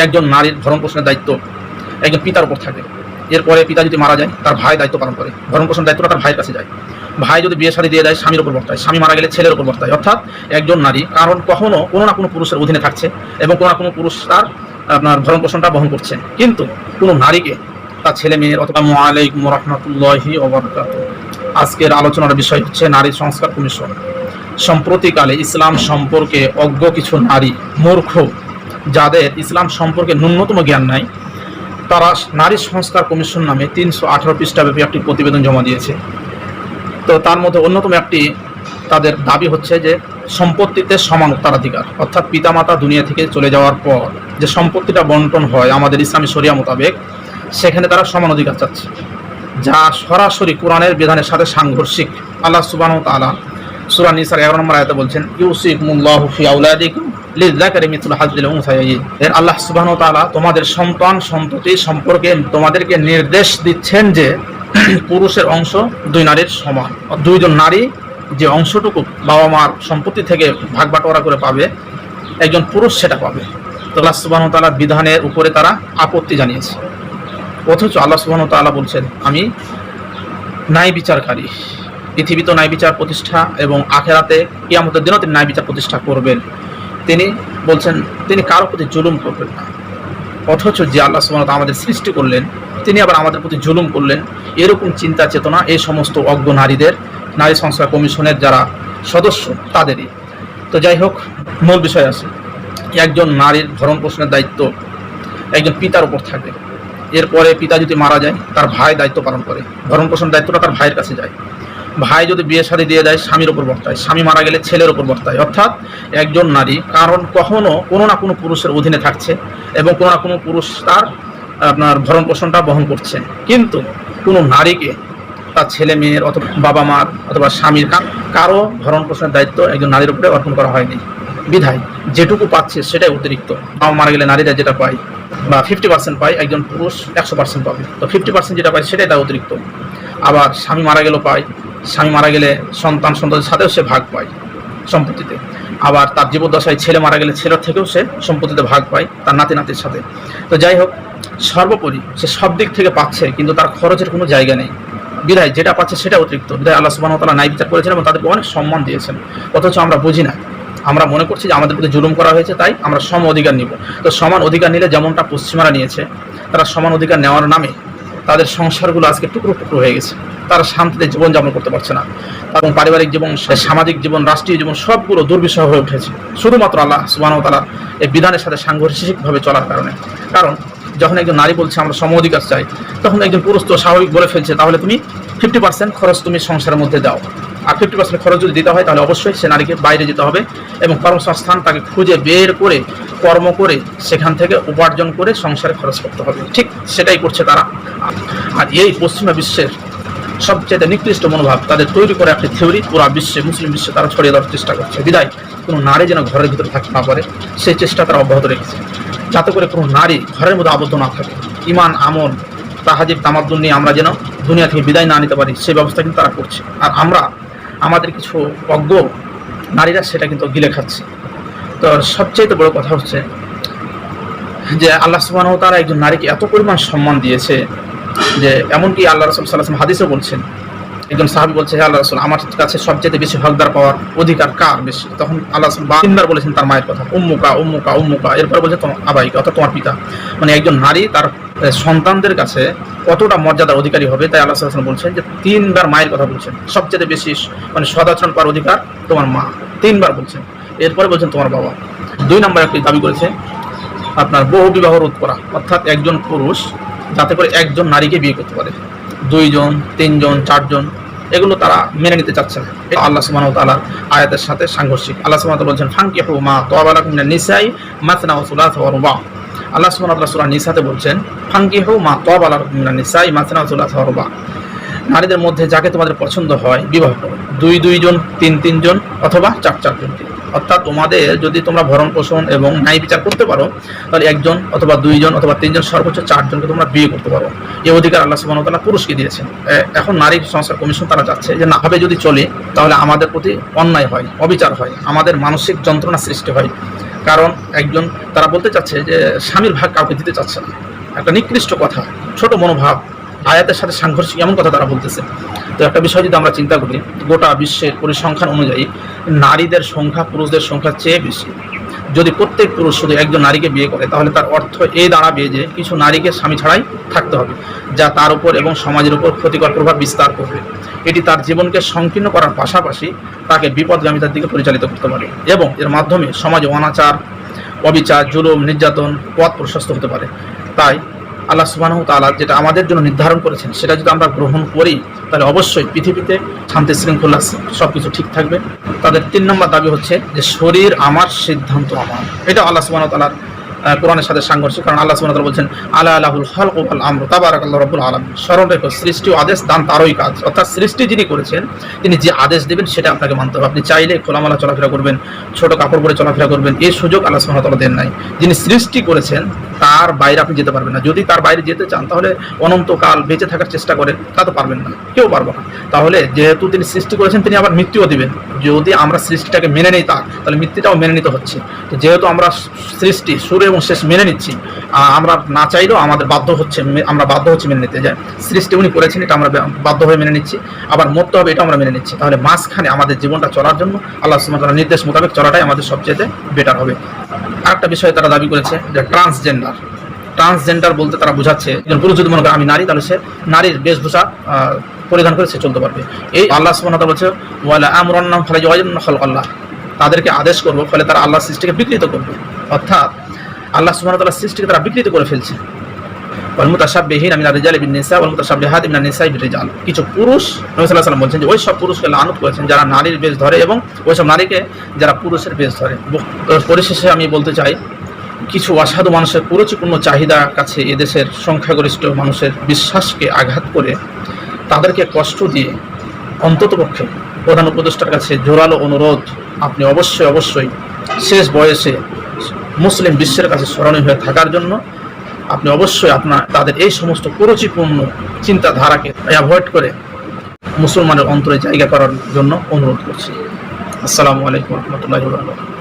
একজন নারীর ভরণ পোষণের দায়িত্ব একজন পিতার উপর থাকে। এরপরে পিতা যদি মারা যায়, তার ভাই দায়িত্ব পালন করে। ভরণ পোষণ দায়িত্বটা তার ভাইয়ের কাছে যায়। ভাই যদি বিয়ে শাদী দিয়ে দেয়, স্বামীর উপর বর্তায়। স্বামী মারা গেলে ছেলের উপর বর্তায়। অর্থাৎ একজন নারী, কারণ কখনো কোনো না কোনো পুরুষের অধীনে থাকছে এবং কোনো না কোনো পুরুষ তার আপনার ভরণ পোষণটা বহন করছে। কিন্তু কোনো নারীকে তার ছেলে মেয়ের অথবা আলাইকুম রহমতুল্লাহি আজকের আলোচনার বিষয় হচ্ছে নারী সংস্কার কমিশন। সম্প্রতিকালে ইসলাম সম্পর্কে অজ্ঞ কিছু নারী মূর্খ যাদের ইসলাম সম্পর্কে ন্যূনতম জ্ঞান নাই, তারা নারী সংস্কার কমিশন নামে তিনশো আঠারো পৃষ্ঠাব্যাপী একটি প্রতিবেদন জমা দিয়েছে। তো তার মধ্যে অন্যতম একটি তাদের দাবি হচ্ছে যে সম্পত্তিতে সমান উত্তরাধিকার, অর্থাৎ পিতামাতা দুনিয়া থেকে চলে যাওয়ার পর যে সম্পত্তিটা বন্টন হয় আমাদের ইসলামী শরিয়া মোতাবেক, সেখানে তারা সমান অধিকার চাচ্ছে। যা সরাসরি কোরআনের বিধানের সাথে সাংঘর্ষিক, আল্লাহ সুবাহ তালা সুরা নিসার এগারো নম্বর আয়তে বলছেন ইউসিক মুল্লাহ ফি আউলাদিকুম লিযাকারি মিথলু হাজ্জিল উনসায়াইন এর আল্লাহ সুবহানাহু ওয়া তাআলা তোমাদের সন্তান সন্ততি সম্পর্কে তোমাদেরকে নির্দেশ দিচ্ছেন যে পুরুষের অংশ দুই নারীর সমান। দুইজন নারী যে অংশটুকু বাবা মার সম্পত্তি থেকে ভাগ বাটোয়ারা করে পাবে, একজন পুরুষ সেটা পাবে। তো আল্লাহ সুবহানাহু তালা বিধানের উপরে তারা আপত্তি জানিয়েছে। অথচ আল্লাহ সুবহানাহু ওয়া তাআলা বলছেন, আমি ন্যায় বিচারকারী। পৃথিবীতে ন্যায় বিচার প্রতিষ্ঠা এবং আখেরাতে কিয়ামতের দিনও তিনি ন্যায় বিচার প্রতিষ্ঠা করবেন। তিনি বলছেন, তিনি কারও প্রতি জুলুম করবেন না। অথচ যে আল্লাহ তাআলা আমাদের সৃষ্টি করলেন, তিনি আবার আমাদের প্রতি জুলুম করলেন। এরকম চিন্তা, চেতনা এই সমস্ত অজ্ঞ নারীদের, নারী সংস্কার কমিশনের যারা সদস্য, তাদেরই। তো যাই হোক, মূল বিষয় আছে। একজন নারীর ভরণ পোষণের দায়িত্ব একজন পিতার উপর থাকে। এরপরে পিতা যদি মারা যায়, তার ভাই দায়িত্ব পালন করে। ভরণ পোষণ দায়িত্বটা তার ভাইয়ের কাছে যায়। ভাই যদি বিয়ে শাদী দিয়ে দেয়, স্বামীর উপর বর্তায়। স্বামী মারা গেলে ছেলের উপর বর্তায়। অর্থাৎ একজন নারী, কারণ কখনো কোনো না কোনো পুরুষের অধীনে থাকছে এবং কোনো না কোনো পুরুষ তার, আপনার ভরণ পোষণটা বহন করছে। কিন্তু কোনো নারীকে তার ছেলে মেয়ের অথবা বাবা মার অথবা স্বামীর কারও ভরণ পোষণের দায়িত্ব একজন নারীর উপরে অর্পণ করা হয়নি। বিধায় যেটুকু পাচ্ছে সেটাই অতিরিক্ত। বাবা মারা গেলে নারীরা যেটা পায় বা ফিফটি পার্সেন্ট পায়, একজন পুরুষ একশো পার্সেন্ট পাবে। তো ফিফটি পার্সেন্ট যেটা পায় সেটাই তার অতিরিক্ত। আবার স্বামী মারা গেলেও পায় স্বামী মারা গেলে সন্তান সন্তানের সাথেও সে ভাগ পায় সম্পত্তিতে। আবার তার জীবদ্দশায় ছেলে মারা গেলে ছেলের থেকেও সে সম্পত্তিতে ভাগ পায় তার নাতি নাতির সাথে। তো যাই হোক, সর্বোপরি সে সব দিক থেকে পাচ্ছে, কিন্তু তার খরচের কোনো জায়গা নেই। বিদায়, যেটা পাচ্ছে সেটা অতিরিক্ত। বিদায় আল্লাহ সুবাহ তালা ন্যায় বিচার করেছেন এবং তাদেরকে অনেক সম্মান দিয়েছেন। অথচ আমরা বুঝি না। আমরা মনে করছি যে আমাদের প্রতি জুলুম করা হয়েছে, তাই আমরা সম অধিকার নিব। তো সমান অধিকার নিলে যেমনটা পশ্চিমারা নিয়েছে, তারা সমান অধিকার নেওয়ার নামে তাদের সংসারগুলো আজকে টুকরো টুকরো হয়ে গেছে। তারা শান্তিতে জীবনযাপন করতে পারছে না। এবং পারিবারিক জীবন সামাজিক জীবন, রাষ্ট্রীয় জীবন সবগুলো দুর্বিষহ হয়ে উঠেছে। শুধুমাত্র আল্লাহ সুবাহ তালা এই বিধানের সাথে সাংঘর্ষিকভাবে চলার কারণে। কারণ যখন একজন নারী বলছে, আমরা সম অধিকার চাই তখন একজন পুরুষ তো স্বাভাবিক বলে ফেলছে, তাহলে তুমি ফিফটি পার্সেন্ট খরচ তুমি সংসারের মধ্যে দাও। আর ফিফটি পার্সেন্ট খরচ যদি দিতে হয়, তাহলে অবশ্যই সে নারীকে বাইরে যেতে হবে এবং কর্মসংস্থান তাকে খুঁজে বের করে কর্ম করে সেখান থেকে উপার্জন করে সংসারে খরচ করতে হবে। ঠিক সেটাই করছে তারা। আর এই পশ্চিমা বিশ্বের সবচেয়ে নিকৃষ্ট মনোভাব, তাদের তৈরি করে একটি থিওরি পুরা বিশ্বে, মুসলিম বিশ্বে তারা ছড়িয়ে দেওয়ার চেষ্টা করছে। বিদায়, কোনো নারী যেন ঘরের ভিতরে থাকতে না পারে, সেই চেষ্টা তারা অব্যাহত রেখেছে। যাতে করে কোনো নারী ঘরের মধ্যে আবদ্ধ না থাকে। ইমান আমল, তাহাজিব, তামাদ্দুন নিয়ে আমরা যেন দুনিয়া থেকে বিদায় না নিতে পারি, সেই ব্যবস্থা কিন্তু তারা করছে। আর আমরা, আমাদের কিছু অজ্ঞ নারীরা সেটা কিন্তু গিলে খাচ্ছে। তো সবচেয়ে বড় কথা হচ্ছে যে আল্লাহ সুবাহ তারা একজন নারীকে এত পরিমাণ সম্মান দিয়েছে যে এমনকি আল্লাহ রসুল সাল্লাহ হাদিসও বলছেন, একজন সাহাবি বলছে, হে আল্লাহ রসুল, আমার কাছে সবচেয়ে বেশি হকদার পাওয়ার অধিকার কার বেশি? তখন আল্লাহ রসুল তিনবার বলেছেন তার মায়ের কথা, উম্মুকা উম্মুকা উম্মুকা। এরপর বলছে, তোমার আবাইকা অর্থাৎ তোমার পিতা। মানে একজন নারী তার সন্তানদের কাছে কতটা মর্যাদার অধিকারী হবে তাই আল্লাহ সাল্লাম বলছেন যে তিনবার মায়ের কথা বলছেন। সবচেয়ে বেশি মানে সদাচরণ পাওয়ার অধিকার তোমার মা। তিনবার বলছেন। এরপরে বলছেন তোমার বাবা। দুই নম্বর একটি দাবি করেছে, আপনার বহু বিবাহ রোধ করা, অর্থাৎ একজন পুরুষ যাতে করে একজন নারীকে বিয়ে করতে পারে। দুইজন, তিনজন, চারজন, এগুলো তারা মেনে নিতে চাচ্ছে না। আল্লাহ ওয়া তাআলার আয়াতের সাথে সাংঘর্ষিক। আল্লাহ সুবহানাহু বলছেন বলছেন, ফানকিহু মা মিনান নিসাই সুলাসা ওয়া রুবা। আল্লাহ ওয়া তাআলা সূরা নিসাতে বলছেন, ফানকিহু মা তাওয়ালাকুম মিনান নিসাই সুলাসা ওয়া রুবা। নারীদের মধ্যে যাকে তোমাদের পছন্দ হয়, বিবাহ করো। দুই, দুইজন, তিন, তিনজন অথবা চার, চারজনকে। অর্থাৎ তোমাদের যদি তোমরা ভরণ পোষণ এবং ন্যায় বিচার করতে পারো, তাহলে একজন অথবা দুইজন অথবা তিনজন সর্বোচ্চ চারজনকে তোমরা বিয়ে করতে পারো। এই অধিকার আল্লাহ সুবাহ তালা পুরুষকে দিয়েছেন। এখন নারী সংস্কার কমিশন তারা যাচ্ছে যে নাভাবে যদি চলে, তাহলে আমাদের প্রতি অন্যায় হয়, অবিচার হয়, আমাদের মানসিক যন্ত্রণা সৃষ্টি হয়। কারণ একজন, তারা বলতে চাচ্ছে যে স্বামীর ভাগ কাউকে দিতে চাচ্ছে না। একটা নিকৃষ্ট কথা, ছোট মনোভাব, আয়াতের সাথে সাংঘর্ষিক এমন কথা তারা বলতেছে। তো একটা বিষয় যদি আমরা চিন্তা করি, গোটা বিশ্বের পরিসংখ্যান অনুযায়ী নারীদের সংখ্যা পুরুষদের সংখ্যার চেয়ে বেশি। যদি প্রত্যেক পুরুষ শুধু একজন নারীকে বিয়ে করে, তাহলে তার অর্থ এই দাঁড়াবে যে কিছু নারীকে স্বামী ছাড়াই থাকতে হবে, যা তার উপর এবং সমাজের উপর ক্ষতিকর প্রভাব বিস্তার করবে। এটি তার জীবনকে সংকীর্ণ করার পাশাপাশি তাকে বিপদগামিতার দিকে পরিচালিত করতে পারে এবং এর মাধ্যমে সমাজে অনাচার, অবিচার, জুলুম, নির্যাতন, পথ প্রশস্ত হতে পারে। তাই আল্লাহ সুবাহ তাআলা যেটা আমাদের জন্য নির্ধারণ করেছেন, সেটা যদি আমরা গ্রহণ করি, তাহলে অবশ্যই পৃথিবীতে শান্তি, শৃঙ্খলা সব কিছু ঠিক থাকবে। তাদের তিন নম্বর দাবি হচ্ছে যে শরীর আমার, সিদ্ধান্ত আমার। এটা আল্লাহ সুবাহ তালার কোরআনের সাথে সাংঘর্ষিক, কারণ আল্লাহ সুবাহ বলছেন আল্লাহ আল্লাহুল খালক ওয়াল আমর। তাবারাক আল্লাহ রব্বুল আলামিন। স্মরণ রেখো, সৃষ্টি ও আদেশ দান তারই কাজ। অর্থাৎ সৃষ্টি যিনি করেছেন, তিনি যে আদেশ দেবেন, সেটা আপনাকে মানতে হবে। আপনি চাইলে খোলামেলা চলাফেরা করবেন, ছোট কাপড় পরে চলাফেরা করবেন এই সুযোগ আল্লাহ সুবাহ তাআলা দেন নাই। যিনি সৃষ্টি করেছেন, তার বাইরে আপনি যেতে পারবেন না। যদি তার বাইরে যেতে চান, তাহলে অনন্তকাল বেঁচে থাকার চেষ্টা করেন, তা তো পারবেন না। কেউ পারব না। তাহলে যেহেতু তিনি সৃষ্টি করেছেন, তিনি আবার মৃত্যুও দিবেন। যদি আমরা সৃষ্টিটাকে মেনে নিই তার, তাহলে মৃত্যুটাও মেনে নিতে হচ্ছে। তো যেহেতু আমরা সৃষ্টি শুরু এবং শেষ মেনে নিচ্ছি আমরা না চাইলেও আমাদের বাধ্য হচ্ছে আমরা বাধ্য হচ্ছে মেনে নিতে। যাই, সৃষ্টি উনি করেছেন, এটা আমরা বাধ্য হয়ে মেনে নিচ্ছি। আবার মরতে হবে এটা আমরা মেনে নিচ্ছি। তাহলে মাঝখানে আমাদের জীবনটা চলার জন্য আল্লাহ সুমতার নির্দেশ মোতাবেক চলাটাই আমাদের সবচেয়ে বেটার হবে। আরেকটা বিষয় তারা দাবি করেছে যে ট্রান্সজেন্ডার ট্রান্সজেন্ডার বলতে তারা বোঝাচ্ছে, একজন পুরুষ যদি মনে করে আমি নারী, তাহলে সে নারীর বেশভূষা পরিধান করে সে চলতে পারবে। এই আল্লাহ ওয়া বলছে, ওয়ালা আমরান্নাম ফলে খল আল্লাহ। তাদেরকে আদেশ করব, ফলে তারা আল্লাহ সৃষ্টিকে বিকৃত করবে। অর্থাৎ আল্লাহ সুবহানাহু তাল্লাহ সৃষ্টিকে তারা বিকৃত করে ফেলছে। মুতাশাব্বিহিন মিনার রিজালি বিন নিসা ওয়াল মুতাশাব্বিহাত মিনান নিসাই বির রিজাল কিছু পুরুষ নবী বলছেন যে ওই সব পুরুষকে লানত করেছেন, যারা নারীর বেশ ধরে এবং ওই সব নারীকে যারা পুরুষের বেশ ধরে। পরিশেষে আমি বলতে চাই, কিছু অসাধু মানুষের কুরুচিপূর্ণ চাহিদা কাছে এদেশের সংখ্যাগরিষ্ঠ মানুষের বিশ্বাসকে আঘাত করে তাদেরকে কষ্ট দিয়ে অন্ততপক্ষে প্রধান উপদেষ্টার কাছে জোরালো অনুরোধ, আপনি অবশ্যই অবশ্যই শেষ বয়সে মুসলিম বিশ্বের কাছে স্মরণীয় হয়ে থাকার জন্য আপনি অবশ্যই আপনার, তাদের এই সমস্ত কুরুচিপূর্ণ চিন্তাধারাকে অ্যাভয়েড করে মুসলমানের অন্তরে জায়গা করার জন্য অনুরোধ করছি। আসসালামু আলাইকুম রহমতুল্লাহ